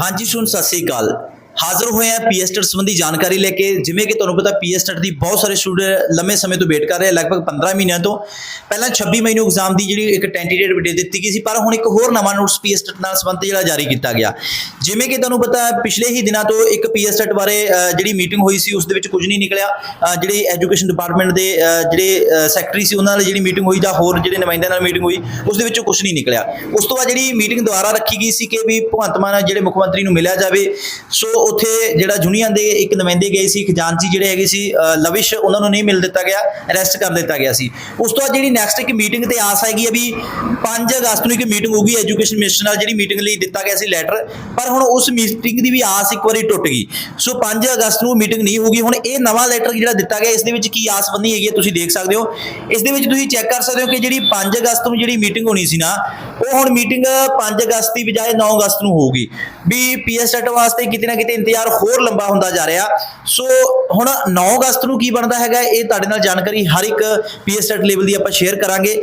ਹਾਂਜੀ, ਸੁਣ, ਸਤਿ ਸ੍ਰੀ ਅਕਾਲ। ਹਾਜ਼ਰ ਹੋਏ ਆ ਪੀਐਸਟਰ ਸੰਬੰਧੀ ਜਾਣਕਾਰੀ ਲੈ ਕੇ। ਜਿਵੇਂ ਕਿ ਤੁਹਾਨੂੰ ਪਤਾ ਪੀਐਸਟਰ ਦੀ ਬਹੁਤ ਸਾਰੇ ਸਟੂਡੈਂਟ ਲੰਮੇ ਸਮੇਂ ਤੋਂ ਵੇਟ ਕਰ ਰਹੇ ਆ, ਲਗਭਗ 15 ਮਹੀਨਿਆਂ ਤੋਂ। ਪਹਿਲਾਂ 26 ਮਈ ਨੂੰ ਐਗਜ਼ਾਮ ਦੀ ਜਿਹੜੀ ਇੱਕ ਟੈਂਟੇਟਿਵ ਦੇ ਦਿੱਤੀ ਗਈ ਸੀ, ਪਰ ਹੁਣ ਇੱਕ ਹੋਰ ਨਵਾਂ ਨੋਟਿਸ ਪੀਐਸਟਰ ਨਾਲ ਸੰਬੰਧਿਤ ਜਿਹੜਾ ਜਾਰੀ ਕੀਤਾ ਗਿਆ। ਜਿਵੇਂ ਕਿ ਤੁਹਾਨੂੰ ਪਤਾ ਪਿਛਲੇ ਹੀ ਦਿਨਾਂ ਤੋਂ ਇੱਕ ਪੀਐਸਟਰ ਬਾਰੇ ਜਿਹੜੀ ਮੀਟਿੰਗ ਹੋਈ ਸੀ ਉਸ ਦੇ ਵਿੱਚ ਕੁਝ ਨਹੀਂ ਨਿਕਲਿਆ। ਅ, ਜਿਹੜੀ ਐਜੂਕੇਸ਼ਨ ਡਿਪਾਰਟਮੈਂਟ ਦੇ ਜਿਹੜੇ ਸੈਕਟਰੀ ਸੀ ਉਹਨਾਂ ਨਾਲ ਜਿਹੜੀ ਮੀਟਿੰਗ ਹੋਈ ਜਾਂ ਹੋਰ ਜਿਹੜੇ ਨੁਮਾਇੰਦਿਆਂ ਨਾਲ ਮੀਟਿੰਗ ਹੋਈ ਉਸ ਦੇ ਵਿੱਚੋਂ ਕੁਝ ਨਹੀਂ ਨਿਕਲਿਆ। ਉਸ ਤੋਂ ਬਾਅਦ ਜਿਹੜੀ ਮੀਟਿੰਗ ਦੁਬਾਰਾ ਰੱਖੀ ਗਈ ਸੀ ਕਿ ਵੀ ਭਗਵੰਤ ਮਾਨ ਜਿਹੜੇ ਮੁੱਖ ਮੰਤਰੀ ਨੂੰ ਮਿਲਿਆ ਜਾਵੇ ਸੋ ਉੱਥੇ ਜਿਹੜਾ ਯੂਨੀਅਨ ਦੇ ਇੱਕ ਨੁਮਾਇੰਦੇ ਗਏ ਸੀ ਖਜ਼ਾਨਚੀ ਜਿਹੜੇ ਹੈਗੇ ਸੀ ਲਵਿਸ਼ ਉਹਨਾਂ ਨੂੰ ਨਹੀਂ ਮਿਲ ਦਿੱਤਾ ਗਿਆ ਅਰੈਸਟ ਕਰ ਦਿੱਤਾ ਗਿਆ ਸੀ। ਉਸ ਤੋਂ ਬਾਅਦ ਜਿਹੜੀ ਨੈਕਸਟ ਇੱਕ ਮੀਟਿੰਗ ਤੇ ਆਸ ਹੈਗੀ ਹੈ ਵੀ 5 ਅਗਸਤ ਨੂੰ ਇੱਕ ਮੀਟਿੰਗ ਹੋਊਗੀ ਐਜੂਕੇਸ਼ਨ ਮਿਨਿਸਟਰ ਨਾਲ ਜਿਹੜੀ ਮੀਟਿੰਗ ਲਈ ਦਿੱਤਾ ਗਿਆ ਸੀ ਲੈਟਰ ਪਰ ਹੁਣ ਉਸ ਮੀਟਿੰਗ ਦੀ ਵੀ ਆਸ ਇੱਕ ਵਾਰੀ ਟੁੱਟ ਗਈ। ਸੋ 5 ਅਗਸਤ ਨੂੰ ਮੀਟਿੰਗ ਨਹੀਂ ਹੋਊਗੀ। ਹੁਣ ਇਹ ਨਵਾਂ ਲੈਟਰ ਜਿਹੜਾ ਦਿੱਤਾ ਗਿਆ, ਇਸ ਦੇ ਵਿੱਚ ਕੀ ਆਸ ਬੰਨੀ ਹੈਗੀ ਤੁਸੀਂ ਦੇਖ ਸਕਦੇ ਹੋ। ਇਸ ਦੇ ਵਿੱਚ ਤੁਸੀਂ ਚੈੱਕ ਕਰ ਸਕਦੇ ਹੋ ਕਿ ਜਿਹੜੀ 5 ਅਗਸਤ ਨੂੰ ਜਿਹੜੀ ਮੀਟਿੰਗ ਹੋਣੀ ਸੀ ਨਾ, ਉਹ ਹੁਣ ਮੀਟਿੰਗ 5 ਅਗਸਤ ਦੀ ਬਜਾਏ 9 ਅਗਸਤ ਨੂੰ ਹੋਊਗੀ। ਵੀ ਪੀਐਸਟੈਟ ਵਾਸਤੇ ਕਿਤੇ ਨਾ ਕਿਤੇ ਇੰਤਜ਼ਾਰ ਹੋਰ ਲੰਬਾ ਹੁੰਦਾ ਜਾ ਰਿਹਾ। ਸੋ ਹੁਣ 9 ਅਗਸਤ ਨੂੰ ਕੀ ਬਣਦਾ ਹੈਗਾ, ਇਹ ਤੁਹਾਡੇ ਨਾਲ ਜਾਣਕਾਰੀ ਹਰ ਇੱਕ ਪੀਐਸਟੈਟ ਲੈਵਲ ਦੀ ਆਪਾਂ ਸ਼ੇਅਰ ਕਰਾਂਗੇ।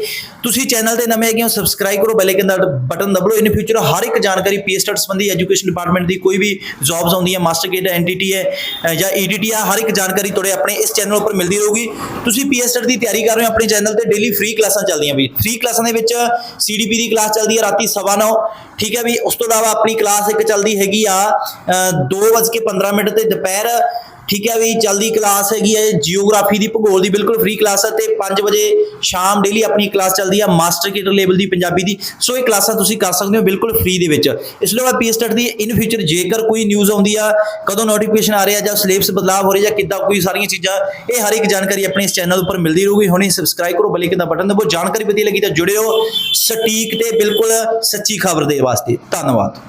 ਤੁਸੀਂ ਚੈਨਲ ਤੇ ਨਵੇਂ ਹੈਗੇ ਹੋ ਸਬਸਕ੍ਰਾਈਬ ਕਰੋ ਬੈਲ ਆਈਕਨ ਦਾ ਬਟਨ ਦਬਾਓ ਇਨ ਫਿਊਚਰ ਹਰ ਇੱਕ ਜਾਣਕਾਰੀ ਪੀਐਸਟੈਟ ਸੰਬੰਧੀ ਐਜੂਕੇਸ਼ਨ ਡਿਪਾਰਟਮੈਂਟ ਦੀ ਕੋਈ ਵੀ ਜੌਬਸ ਆਉਂਦੀਆਂ ਮਾਸਟਰ ਗੇਟ ਐਨਟੀਟੀ ਹੈ ਜਾਂ ਈਡੀਟੀ ਆ, ਹਰ ਇੱਕ ਜਾਣਕਾਰੀ ਤੁਹਾਡੇ ਆਪਣੇ ਇਸ ਚੈਨਲ ਉੱਪਰ ਮਿਲਦੀ ਰਹੂਗੀ। ਤੁਸੀਂ ਪੀਐਸਟੈਟ ਦੀ ਤਿਆਰੀ ਕਰ ਰਹੇ ਹੋ ਆਪਣੇ ਚੈਨਲ ਤੇ ਡੇਲੀ ਫ੍ਰੀ ਕਲਾਸਾਂ ਚੱਲਦੀਆਂ ਵੀ। ਫ੍ਰੀ ਕਲਾਸਾਂ ਦੇ ਵਿੱਚ ਸੀਡੀਪੀ ਦੀ ਕਲਾਸ ਚੱਲਦੀ ਹੈ ਰਾਤੀ 9:30 ਠੀਕ ਹੈ ਵੀ, ਉਸ ਤੋਂ ਇਲਾਵਾ ਆਪਣੀ ਕਲਾਸ ਇੱਕ ਚੱਲਦੀ ਹੈਗੀ ਆ 2:15 ਮਿੰਟ ਤੇ ਦੁਪਹਿਰ ਠੀਕ ਹੈ ਵੀ ਚੱਲਦੀ ਕਲਾਸ ਹੈਗੀ ਹੈ ਜੀਓਗ੍ਰਾਫੀ ਦੀ ਭੂਗੋਲ ਦੀ ਬਿਲਕੁਲ ਫ੍ਰੀ ਕਲਾਸ ਹੈ ਤੇ 5 ਵਜੇ ਸ਼ਾਮ ਡੇਲੀ ਆਪਣੀ ਕਲਾਸ ਚੱਲਦੀ ਆ ਮਾਸਟਰ ਕੀਟਰ ਲੈਵਲ ਦੀ ਪੰਜਾਬੀ ਦੀ। ਸੋ ਇਹ ਕਲਾਸਾਂ ਤੁਸੀਂ ਕਰ ਸਕਦੇ ਹੋ ਬਿਲਕੁਲ ਫ੍ਰੀ ਦੇ ਵਿੱਚ। ਇਸ ਤੋਂ ਬਾਅਦ ਪੀਐਸਟੈਟ ਦੀ ਇਨ ਫਿਊਚਰ ਜੇਕਰ ਕੋਈ ਨਿਊਜ਼ ਆਉਂਦੀ ਆ, ਕਦੋਂ ਨੋਟੀਫਿਕੇਸ਼ਨ ਆ ਰਿਹਾ ਜਾਂ ਸਿਲੇਬਸ ਬਦਲਾਅ ਹੋ ਰਿਹਾ ਜਾਂ ਕਿੱਦਾਂ ਕੋਈ ਸਾਰੀਆਂ ਚੀਜ਼ਾਂ, ਇਹ ਹਰ ਇੱਕ ਜਾਣਕਾਰੀ ਆਪਣੇ ਇਸ ਚੈਨਲ ਉੱਪਰ ਮਿਲਦੀ ਰਹੂਗੀ। ਹੁਣੇ ਸਬਸਕ੍ਰਾਈਬ ਕਰੋ ਬੈਲ ਆਈਕਨ ਦਾ ਬਟਨ ਦਬਾਓ। ਜਾਣਕਾਰੀ ਵਧੀਆ ਲੱਗੀ ਤਾਂ ਜੁੜਿਓ ਸਟੀਕ ਤੇ ਬਿਲਕੁਲ ਸੱਚੀ ਖਬਰ ਦੇ ਵਾਸਤੇ। ਧੰਨਵਾਦ।